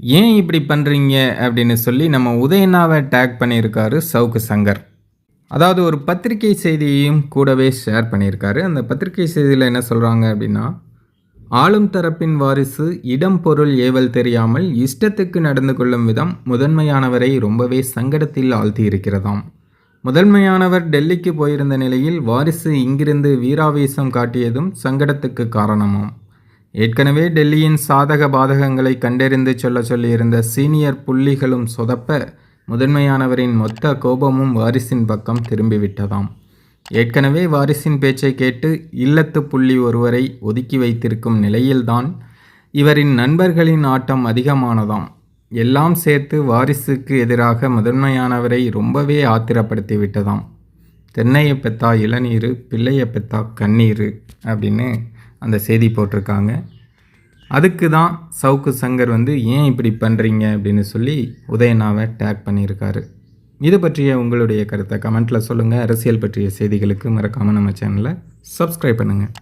ஏன் இப்படி பண்ணுறீங்க அப்படின்னு சொல்லி நம்ம உதயனாவை டேக் பண்ணியிருக்காரு சவுக்கு சங்கர். அதாவது ஒரு பத்திரிகை செய்தியையும் கூடவே ஷேர் பண்ணியிருக்காரு. அந்த பத்திரிகை செய்தியில் என்ன சொல்கிறாங்க அப்படின்னா ஆளும் தரப்பின் வாரிசு இடம் பொருள் ஏவல் தெரியாமல் இஷ்டத்துக்கு நடந்து கொள்ளும் விதம் முதன்மையானவரை ரொம்பவே சங்கடத்தில் ஆழ்த்தி இருக்கிறதாம் முதன்மையானவர் டெல்லிக்கு போயிருந்த நிலையில் வாரிசு இங்கிருந்து வீராவேசம் காட்டியதும் சங்கடத்துக்கு காரணமாம். ஏற்கனவே டெல்லியின் சாதக பாதகங்களை கண்டறிந்து சொல்ல சொல்லியிருந்த சீனியர் புள்ளிகளும் சொதப்ப முதன்மையானவரின் மொத்த கோபமும் வாரிசின் பக்கம் திரும்பிவிட்டதாம். ஏற்கனவே வாரிசின் பேச்சை கேட்டு இல்லத்து புள்ளி ஒருவரை ஒதுக்கி வைத்திருக்கும் நிலையில்தான் இவரின் நண்பர்களின் ஆட்டம் அதிகமானதாம். எல்லாம் சேர்த்து வாரிசுக்கு எதிராக முதன்மையானவரை ரொம்பவே ஆத்திரப்படுத்தி விட்டதாம் தென்னையை பெத்தா இளநீர் பிள்ளையை பெத்தா கண்ணீர் அப்படின்னு அந்த செய்தி போட்டிருக்காங்க. அதுக்கு தான் சவுக்கு சங்கர் வந்து ஏன் இப்படி பண்ணுறீங்க அப்படின்னு சொல்லி உதயநாவை டேக் பண்ணியிருக்காரு. இது பற்றிய உங்களுடைய கருத்தை கமெண்ட்டில் சொல்லுங்கள் அரசியல் பற்றிய செய்திகளுக்கு மறக்காமல் நம்ம சேனலை சப்ஸ்கிரைப் பண்ணுங்கள்